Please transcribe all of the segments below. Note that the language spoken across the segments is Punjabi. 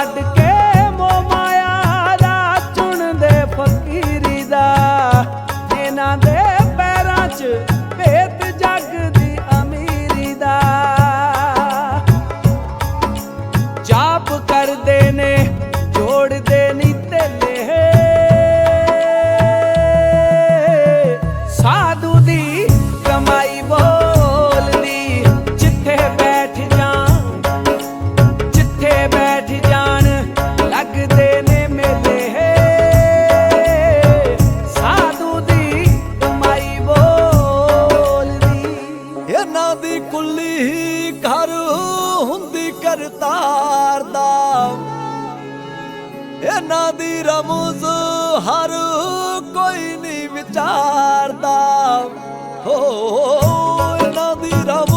ਛੱਡ ਇਹਨਾਂ ਦੀ ਕੁੱਲੀ ਹੀ ਘਰ ਹੁੰਦੀ ਕਰਤਾਰ ਦਾ। ਇਹਨਾਂ ਦੀ ਰਮਜ਼ ਹਰ ਕੋਈ ਨਹੀਂ ਵਿਚਾਰਦਾ। ਹੋ ਇਹਨਾਂ ਦੀ ਰਮਜ਼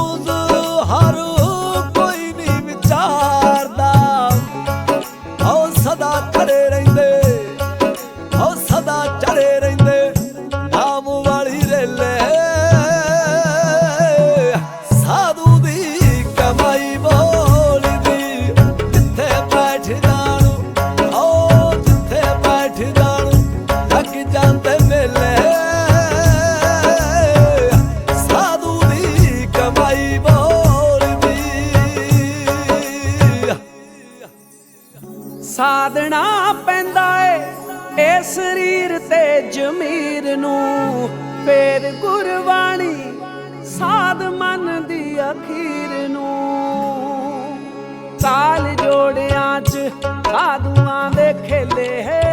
ਸਾਧਣਾ ਪੈਂਦਾ ਏ ਇਹ ਸਰੀਰ ਤੇ ਜ਼ਮੀਰ ਨੂੰ। ਫੇਰ ਗੁਰਬਾਣੀ ਸਾਧ ਮਨ ਦੀ ਅਖੀਰ ਨੂੰ। ਤਾਲ ਜੋੜਿਆਂ 'ਚ ਸਾਧੂਆਂ ਦੇ ਖੇਲੇ ਹੈ।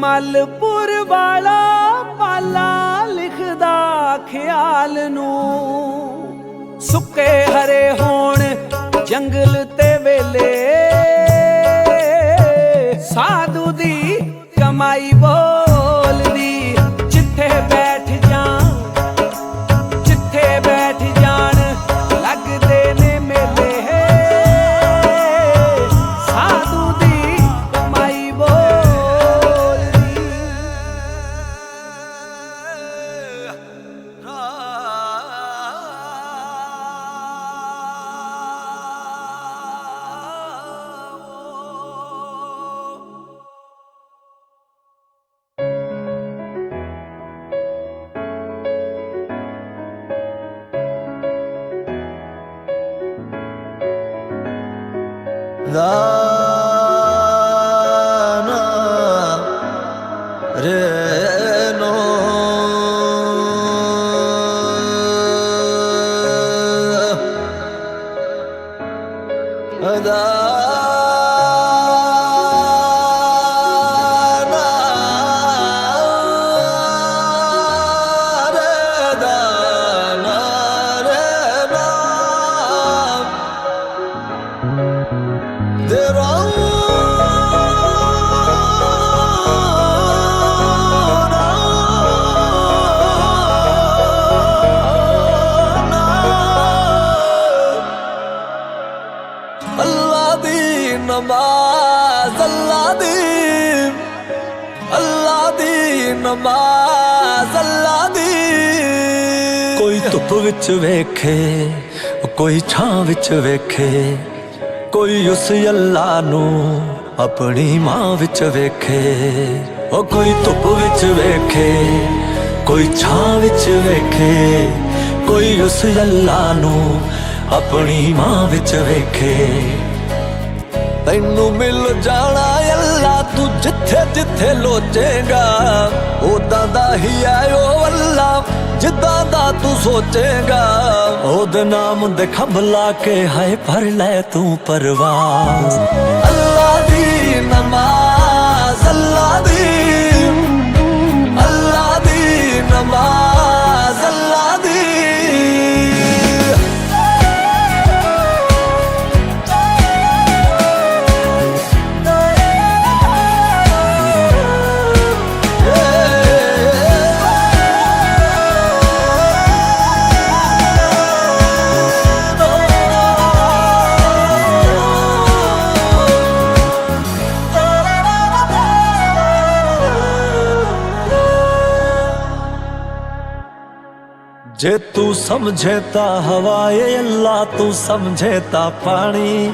ਮਲਪੁਰ ਵਾਲਾ ਪਾਲਾ ਲਿਖਦਾ ਖਿਆਲ ਨੂੰ। ਸੁੱਕੇ ਹਰੇ ਹੋਣ ਜੰਗਲ ਤੇ ਵੇਲੇ। ਸਾਧੂ ਦੀ ਕਮਾਈ ਬੋਲਦੀ ਧੁੱਪ ਵਿੱਚ ਵੇਖੇ, ਕੋਈ ਛਾਂ ਵਿੱਚ ਵੇਖੇ, ਕੋਈ ਉਸ ਅੱਲਾ ਨੂੰ ਆਪਣੀ ਮਾਂ ਵਿੱਚ ਵੇਖੇ ਉਹ ਕੋਈ ਧੁੱਪ ਵਿੱਚ ਵੇਖੇ, ਕੋਈ ਛਾਂ ਵਿੱਚ ਵੇਖੇ, ਕੋਈ ਉਸ ਅੱਲਾ ਨੂੰ ਆਪਣੀ ਮਾਂ ਵਿੱਚ ਵੇਖੇ। ਤੈਨੂੰ ਮਿਲ ਜਾਣਾ ਤੂੰ ਜਿੱਥੇ ਜਿੱਥੇ ਲੋਚੇਗਾ ਉਦਾਂ ਦਾ ਹੀ ਹੈ ਉਹ ਅੱਲਾ ਜਿੱਦਾਂ ਦਾ ਤੂੰ ਸੋਚੇਗਾ, ਉਹਦੇ ਨਾਮ ਦੇ ਖੰਭ ਲਾ ਕੇ ਹਾਏ ਭਰ ਲੈ ਤੂੰ ਪਰਵਾਸ ਅੱਲਾ ਦੀ ਨਮਾਜ਼, ਅੱਲਾ ਦੀ ਜੇ ਤੂੰ ਸਮਝੇ ਤਾਂ ਹਵਾਏ ਅੱਲਾ, ਤੂੰ ਸਮਝੇ ਤਾਂ ਪਾਣੀ।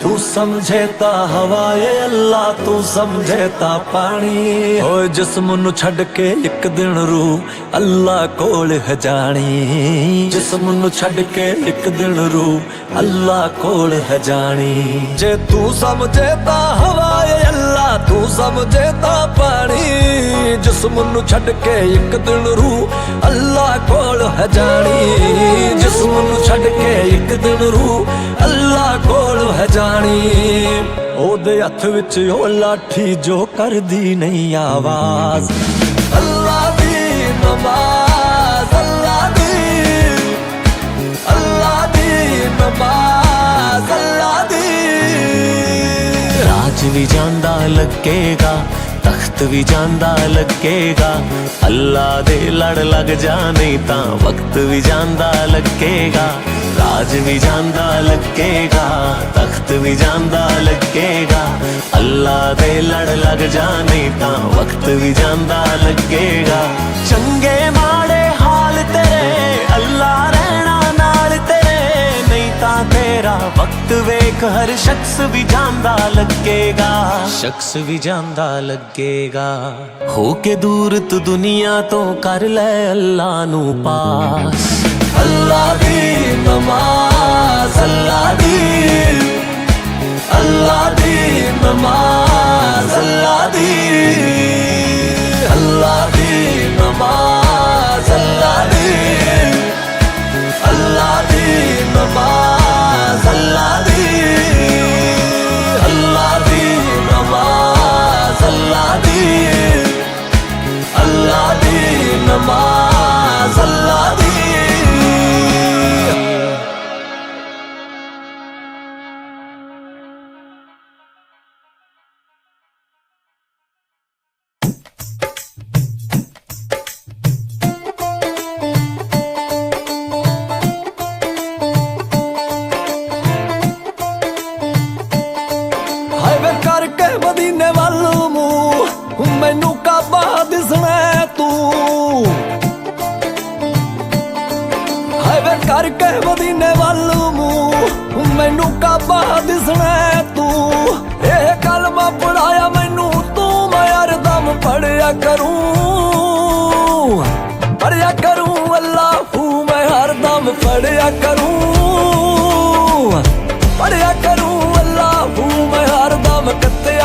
ਤੂੰ ਸਮਝੇ ਤਾਂ ਹਵਾਏ ਅੱਲਾ, ਤੂੰ ਸਮਝੇ ਤਾਂ ਪਾਣੀ। ਓਏ ਜਿਸਮ ਨੂੰ ਛੱਡ ਕੇ ਇੱਕ ਦਿਨ ਰੂ ਅੱਲਾ ਕੋਲ ਹੈ ਜਾਣੀ। ਜਿਸਮ ਨੂੰ ਛੱਡ ਕੇ ਇੱਕ ਦਿਨ ਰੂ ਅੱਲਾ ਕੋਲ ਹੈ ਜਾਣੀ। ਜੇ ਤੂੰ ਸਮਝੇ ਤਾਂ ਹਵਾਏ ਤੂੰ ਸਮਝੇ ਤਾਂ ਪਾਣੀ, ਜਿਸਮ ਨੂੰ ਛੱਡ ਕੇ ਇੱਕ ਦਿਨ ਰੂਹ ਅੱਲਾ ਕੋਲ ਹੈ ਜਾਣੀ। ਜਿਸਮ ਨੂੰ ਛੱਡ ਕੇ ਇੱਕ ਦਿਨ ਰੂਹ ਅੱਲਾ ਕੋਲ ਹੈ ਜਾਣੀ। ਉਹਦੇ ਹੱਥ ਵਿੱਚ ਉਹ ਲਾਠੀ ਜੋ ਕਰਦੀ ਨਹੀਂ ਆਵਾਜ਼। ਵੀ ਜਾਂਦਾ ਲੱਗੇਗਾ, ਤਖਤ ਵੀ ਜਾਂਦਾ ਲੱਗੇਗਾ। ਅੱਲਾ ਦੇ ਲੜ ਲੱਗ ਜਾ ਨਹੀਂ ਤਾਂ ਵਕਤ ਵੀ ਜਾਂਦਾ ਲੱਗੇਗਾ। ਰਾਜ ਵੀ ਜਾਂਦਾ ਲੱਗੇਗਾ, ਤਖਤ ਵੀ ਜਾਂਦਾ ਲੱਗੇਗਾ। ਅੱਲਾ ਦੇ ਲੜ ਲੱਗ ਜਾ ਨਹੀਂ ਤਾਂ ਵਕਤ ਵੀ ਜਾਂਦਾ ਲੱਗੇਗਾ। ਚੰਗੇ ਮਾੜੇ ਹਾਲ ਤੇਰੇ ਤੇਰਾ ਵਕਤ ਵੇਖ ਹਰ ਸ਼ਖਸ ਵੀ ਜਾਂਦਾ ਲੱਗੇਗਾ। ਸ਼ਖਸ ਵੀ ਜਾਂਦਾ ਲੱਗੇਗਾ। ਹੋ ਕੇ ਦੂਰ ਤੂੰ ਦੁਨੀਆ ਤੋਂ ਕਰ ਲੈ ਅੱਲਾ ਨੂੰ ਪਾਸ। ਅੱਲਾ ਦੀ ਨਮਾਜ਼, ਅੱਲਾ ਦੀ ਅੱਲਾ ਦੀ ਨਮਾਜ਼, ਅੱਲਾ ਦੀ ਅੱਲਾ ਦੀ ਨਮਾਜ਼।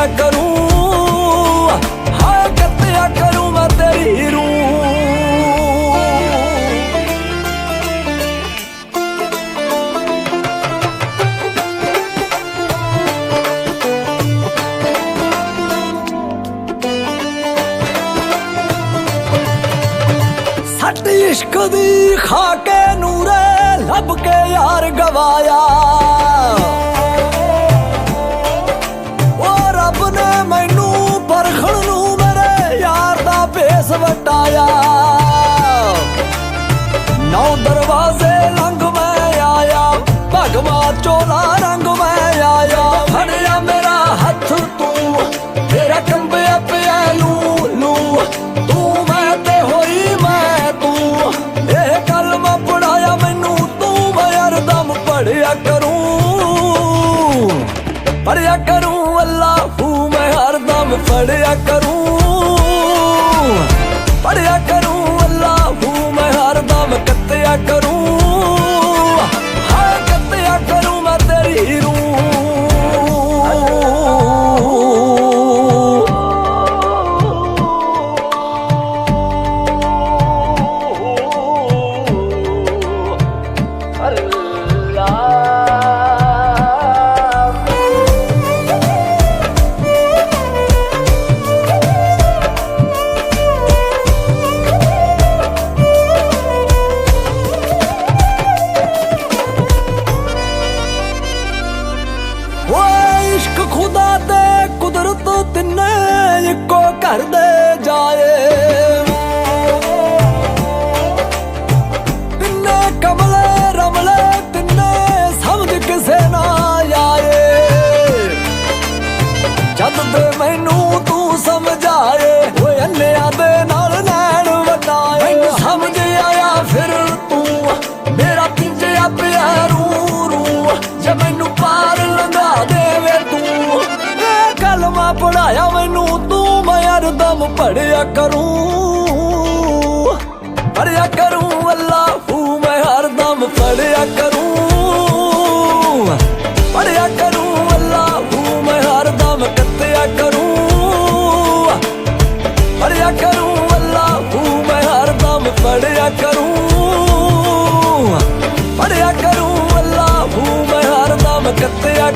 ਕੱਤਿਆ ਕਰੂੰ ਹਾਂ ਕੱਤਿਆ ਕਰੂੰ ਮੈਂ ਤੇਰੀ ਰੂਹ। ਸੱਟ ਇਸ਼ਕ ਦੀ ਖਾ ਕੇ ਨੂਰੇ ਲੱਭ ਕੇ ਯਾਰ ਗਵਾਇਆ। ਪੜਿਆ ਕਰੂੰ ਪੜਿਆ ਕਰੂੰ ਅੱਲਾਹੂ ਮੈਂ ਹਰ ਦਮ ਕੱਤਿਆ ਕਰੂੰ। ਇੱਕੋ ਘਰ ਦੇ ਜਾਏ। ਪੜਿਆ ਕਰੂੰ ਪੜਿਆ ਕਰੂੰ ਅੱਲਾਹੂ, ਮੈਂ ਹਰ ਦਮ ਪੜਿਆ ਕਰੂੰ। ਪੜਿਆ ਕਰੂੰ ਅੱਲਾ ਅੱਲਾਹੂ, ਮੈਂ ਹਰ ਦਮ ਕੱਤਿਆ ਕਰੂੰ। ਪੜਿਆ ਕਰੂੰ ਅੱਲਾ ਅੱਲਾਹੂ, ਮੈਂ ਹਰ ਦਮ ਪੜਿਆ ਕਰੂੰ। ਪੜਿਆ ਕਰੂੰ ਅੱਲਾ ਅੱਲਾਹੂ, ਮੈਂ ਹਰ ਦਮ ਕੱਤਿਆ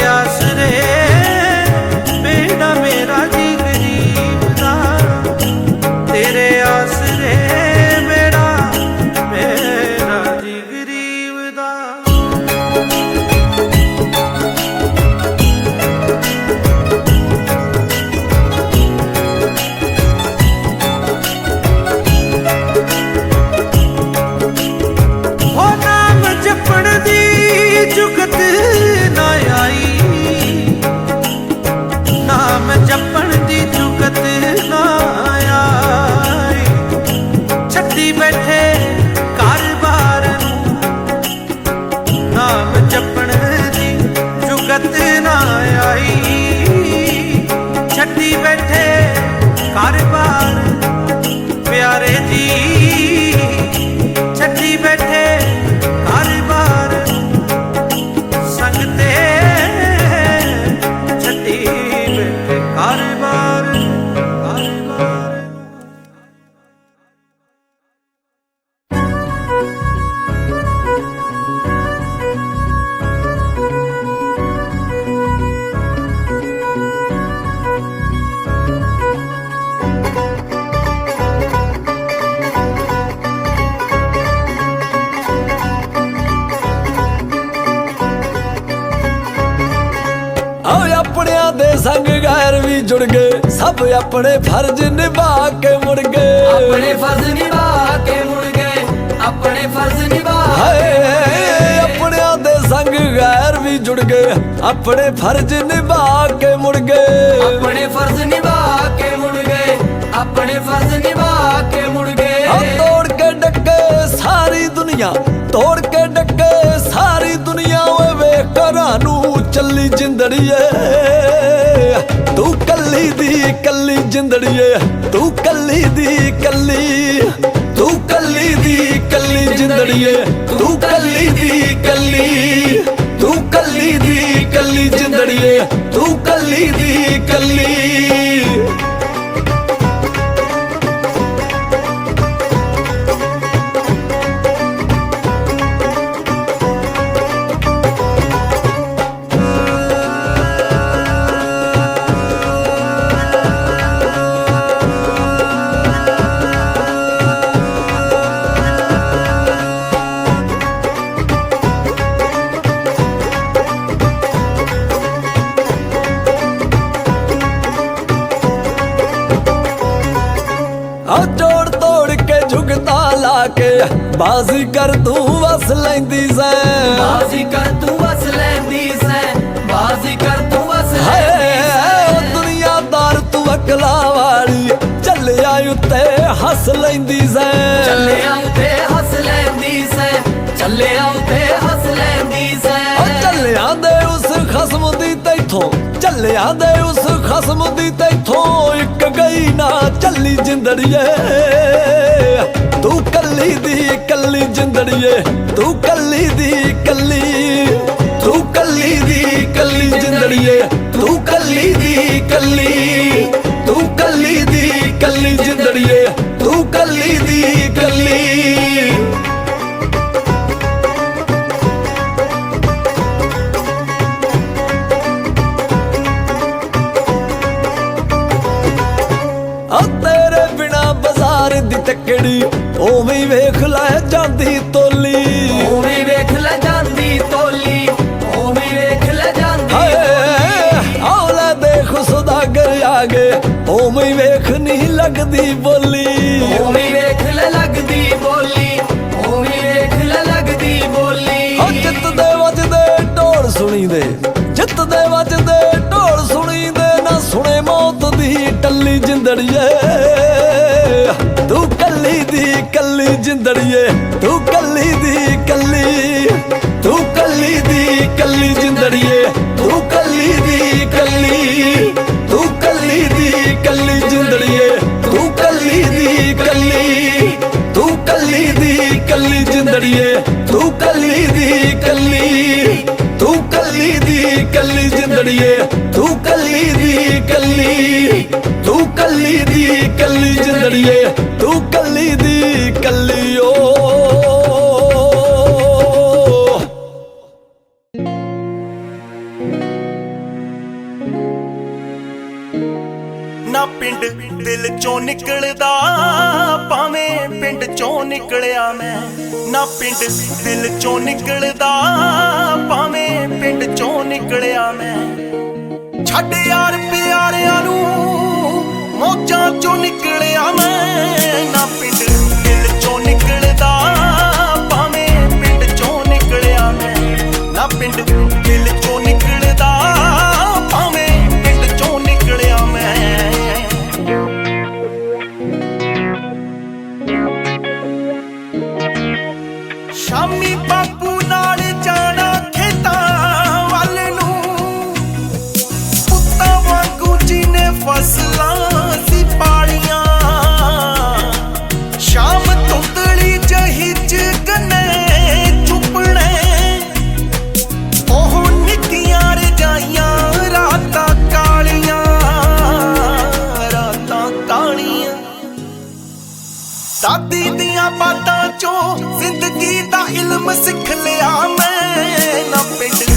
ਆਸਰੇ ਸੰਗ ਗੈਰ ਵੀ ਜੁੜ ਗਏ। ਸਭ ਆਪਣੇ ਫਰਜ਼ ਨਿਭਾ ਕੇ ਮੁੜ ਗਏ। ਆਪਣੇ ਫਰਜ਼ ਨਿਭਾ ਕੇ ਮੁੜ ਗਏ। ਆਪਣੇ ਫਰਜ਼ ਨਿਭਾ ਹਾਏ ਆਪਣਿਆਂ ਦੇ ਸੰਗ ਗੈਰ ਵੀ ਜੁੜ ਗਏ। ਆਪਣੇ ਫਰਜ਼ ਨਿਭਾ ਕੇ ਮੁੜ ਗਏ। ਆਪਣੇ ਫਰਜ਼ ਨਿਭਾ ਕੇ ਮੁੜ ਗਏ। ਆਪਣੇ ਫਰਜ਼ ਨਿਭਾ ਕੇ ਸਾਰੀ ਦੁਨੀਆ ਤੋੜ ਕੇ ਡੱਕੇ, ਸਾਰੀ ਦੁਨੀਆ ਓਏ ਵੇਖ ਘਰਾਂ ਨੂੰ ਚੱਲੀ ਜਿੰਦੜੀਏ। ਤੂੰ ਕੱਲੀ ਦੀ ਕੱਲੀ ਜਿੰਦੜੀਏ, ਤੂੰ ਕੱਲੀ ਦੀ ਕੱਲੀ, ਤੂੰ ਕੱਲੀ ਦੀ ਕੱਲੀ ਜਿੰਦੜੀਏ, ਤੂੰ ਕੱਲੀ ਦੀ ਕੱਲੀ, ਤੂੰ ਕੱਲੀ ਦੀ ਕੱਲੀ ਜਿੰਦੜੀਏ, ਤੂੰ ਕੱਲੀ ਦੀ ਕੱਲੀ। ਬਾਜ਼ੀ ਕਰ ਤੂੰ ਵਸ ਲੈਂਦੀ ਸੈਂ। ਬਾਜ਼ੀ ਕਰ ਤੂੰ ਵਸ ਲੈਂਦੀ ਸੈਂ। ਬਾਜ਼ੀ ਕਰ ਤੂੰ ਵਸ ਲੈਂਦੀ ਉਹ ਦੁਨੀਆਦਾਰ ਤੂੰ ਅਕਲਾ ਵਾਲੀ। ਚੱਲਿਆ ਉੱਤੇ ਹੱਸ ਲੈਂਦੀ ਸੈਂ। ਚੱਲਿਆ ਉਤੇ ਹੱਸ ਲੈਂਦੀ ਸੈਂ। ਚੱਲਿਆ ਉਤੇ ਹੱਸ ਲੈਂਦੀ ਸੈਂ। ਚੱਲਿਆ ਦੇ ਖਸਮ ਦੀ ਤੈਥੋਂ ਚੱਲਿਆ ਦੇ ਉਸ ਖਸਮ ਦੀ ਤੈਥੋਂ ਇੱਕ ਗਈ ਨਾ ਚੱਲੀ ਜਿੰਦੜੀਏ। ਤੂੰ ਕੱਲੀ ਦੀ ਕੱਲੀ ਜਿੰਦੜੀਏ, ਤੂੰ ਕੱਲੀ ਦੀ ਕੱਲੀ, ਤੂੰ ਕੱਲੀ ਦੀ ਕੱਲੀ ਜਿੰਦੜੀਏ, ਤੂੰ ਕੱਲੀ ਦੀ ਕੱਲੀ, ਤੂੰ ਕੱਲੀ ਦੀ ਕੱਲੀ ਜਿੰਦੜੀਏ, ਤੂੰ ਕੱਲੀ ਦੀ ਕੱਲੀ। ਬਾਜ਼ਾਰ ਦੀ ਤੱਕੜੀ ਹੀ ਵੇਖ ਲੈ ਜਾਂਦੀ ਤੋਲੀ। ਉਵੇਂ ਵੇਖ ਲੈ ਜਾਂਦੀ ਤੋਲੀ ਉਵੇਂ ਵੇਖ ਲੈ ਜਾਂਦੀ ਹਾਏ ਆਉਲਾ ਦੇਖ ਸੁਦਾਗਰ ਆ ਗਏ ਹੀ ਵੇਖ ਨਹੀਂ ਲੱਗਦੀ ਬੋਲੀ। ਉਵੇਂ ਵੇਖ ਲੈ ਲੱਗਦੀ ਬੋਲੀ ਉਵੇਂ ਵੇਖ ਲੈ ਲੱਗਦੀ ਬੋਲੀ। ਆ ਜਿੱਤ ਦੇ ਵੱਜਦੇ ਢੋਲ ਸੁਣੀ ਦੇ ਜਿੱਤ ਦੇ ਵੱਜਦੇ ਢੋਲ ਸੁਣੀ ਦੇ ਨਾ ਸੁਣੇ ਮੌਤ ਦੀ ਟੱਲੀ ਜਿੰਦੜੀਏ। ਜਿੰਦੜੀਏ, ਤੂੰ ਕੱਲੀ ਦੀ ਕੱਲੀ, ਤੂੰ ਕੱਲੀ ਦੀ ਕੱਲੀ ਜਿੰਦੜੀਏ, ਤੂੰ ਕੱਲੀ ਦੀ ਕੱਲੀ, ਤੂੰ ਕੱਲੀ ਦੀ ਕੱਲੀ ਜਿੰਦੜੀਏ, ਤੂੰ ਕੱਲੀ ਦੀ ਕੱਲੀ, ਤੂੰ ਕੱਲੀ ਦੀ ਕੱਲੀ ਜਿੰਦੜੀਏ, ਤੂੰ ਕੱਲੀ ਦੀ ਕੱਲੀ, ਤੂੰ ਕੱਲੀ ਦੀ ਕੱਲੀ ਜਿੰਦੜੀਏ। ਕੱਲੀ, ਤੂੰ ਕੱਲੀ ਦੀ ਕੱਲੀ ਜਿੰਦੜੀਏ, ਤੂੰ ਕੱਲੀ ਦੀ ਕੱਲੀ ਓ। ਨਾ ਪਿੰਡ ਦਿਲ ਚੋਂ ਨਿਕਲਦਾ, ਭਾਵੇਂ ਪਿੰਡ ਚੋਂ ਨਿਕਲਿਆ ਮੈਂ। ਨਾ ਪਿੰਡ ਦਿਲ ਚੋਂ ਨਿਕਲਦਾ, ਭਾਵੇਂ ਪਿੰਡ ਚੋਂ ਨਿਕਲਿਆ ਮੈਂ। ਛੱਡ ਯਾਰ ਪਿਆਰਿਆਂ ਨੂੰ ਮੋਜਾਂ ਚੋਂ ਨਿਕਲਿਆ ਮੈਂ ਨਾ ਪਿੰਡ ਚੋਂ ਜ਼ਿੰਦਗੀ ਦਾ ਇਲਮ ਸਿੱਖ ਲਿਆ ਮੈਂ। ਨਾ ਪਿੰਡ